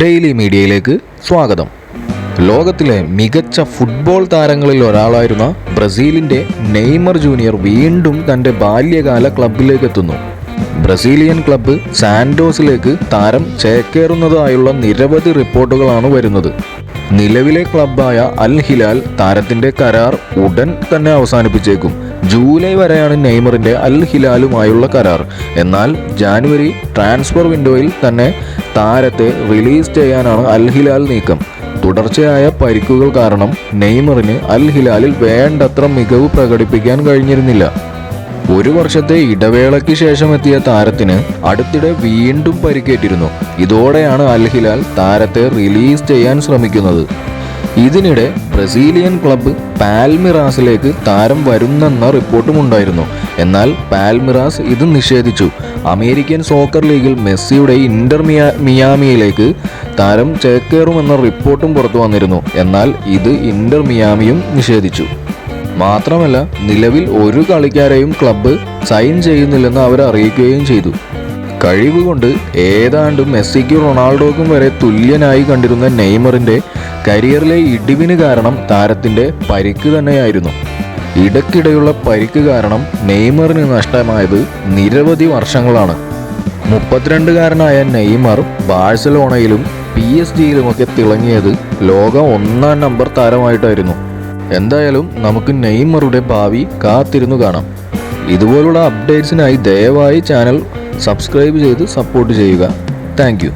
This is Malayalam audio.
ഡെയിലി മീഡിയയിലേക്ക് സ്വാഗതം. ലോകത്തിലെ മികച്ച ഫുട്ബോൾ താരങ്ങളിൽ ഒരാളായിരുന്ന ബ്രസീലിന്റെ നെയ്മർ ജൂനിയർ വീണ്ടും തന്റെ ബാല്യകാല ക്ലബിലേക്ക് എത്തുന്നു. ബ്രസീലിയൻ ക്ലബ്ബ് സാൻഡോസിലേക്ക് താരം ചേക്കേറുന്നതായുള്ള നിരവധി റിപ്പോർട്ടുകളാണ് വരുന്നത്. നിലവിലെ ക്ലബായ അൽ ഹിലാൽ താരത്തിന്റെ കരാർ ഉടൻ തന്നെ അവസാനിപ്പിച്ചേക്കും. ജൂലൈ വരെയാണ് നെയ്മറിന്റെ അൽ ഹിലാലുമായുള്ള കരാർ. എന്നാൽ ജാനുവരി ട്രാൻസ്ഫർ വിൻഡോയിൽ തന്നെ താരത്തെ റിലീസ് ചെയ്യാനാണ് അൽ ഹിലാൽ നീക്കം. തുടർച്ചയായ പരിക്കുകൾ കാരണം നെയ്മറിന് അൽ ഹിലാലിൽ വേണ്ടത്ര മികവ് പ്രകടിപ്പിക്കാൻ കഴിഞ്ഞിരുന്നില്ല. ഒരു വർഷത്തെ ഇടവേളയ്ക്ക് ശേഷം എത്തിയ താരത്തിന് അടുത്തിടെ വീണ്ടും പരിക്കേറ്റിരുന്നു. ഇതോടെയാണ് അൽ ഹിലാൽ താരത്തെ റിലീസ് ചെയ്യാൻ ശ്രമിക്കുന്നത്. ഇതിനിടെ ബ്രസീലിയൻ ക്ലബ്ബ് പാൽമിറാസിലേക്ക് താരം വരുന്നെന്ന റിപ്പോർട്ടും ഉണ്ടായിരുന്നു എന്നാൽ പാൽമിറാസ് ഇത് നിഷേധിച്ചു. അമേരിക്കൻ സോക്കർ ലീഗിൽ മെസ്സിയുടെ ഇന്റർ മിയാ മിയാമിയിലേക്ക് താരം ചേക്കേറുമെന്ന റിപ്പോർട്ടും പുറത്തു വന്നിരുന്നു എന്നാൽ ഇത് ഇന്റർ മിയാമിയും നിഷേധിച്ചു. മാത്രമല്ല നിലവിൽ ഒരു കളിക്കാരെയും ക്ലബ്ബ് സൈൻ ചെയ്യുന്നില്ലെന്ന് അവർ അറിയിക്കുകയും ചെയ്തു. കഴിവ് കൊണ്ട് ഏതാണ്ട് മെസ്സിക്കും റൊണാൾഡോക്കും വരെ തുല്യനായി കണ്ടിരുന്ന നെയ്മറിന്റെ കരിയറിലെ ഇടിവിന് കാരണം താരത്തിന്റെ പരിക്ക് തന്നെയായിരുന്നു. ഇടയ്ക്കിടെയുള്ള പരിക്ക് കാരണം നെയ്മറിന് നഷ്ടമായത് നിരവധി വർഷങ്ങളാണ്. മുപ്പത്തിരണ്ടുകാരനായ നെയ്മർ ബാഴ്സലോണയിലും പി എസ് ജിയിലുമൊക്കെ തിളങ്ങിയത് ലോക ഒന്നാം നമ്പർ താരമായിട്ടായിരുന്നു. എന്തായാലും നമുക്ക് നെയ്മറുടെ ഭാവി കാത്തിരുന്നു കാണാം. ഇതുപോലുള്ള അപ്ഡേറ്റ്സിനായി ദയവായി ചാനൽ സബ്സ്ക്രൈബ് ചെയ്ത് സപ്പോർട്ട് ചെയ്യുക. താങ്ക്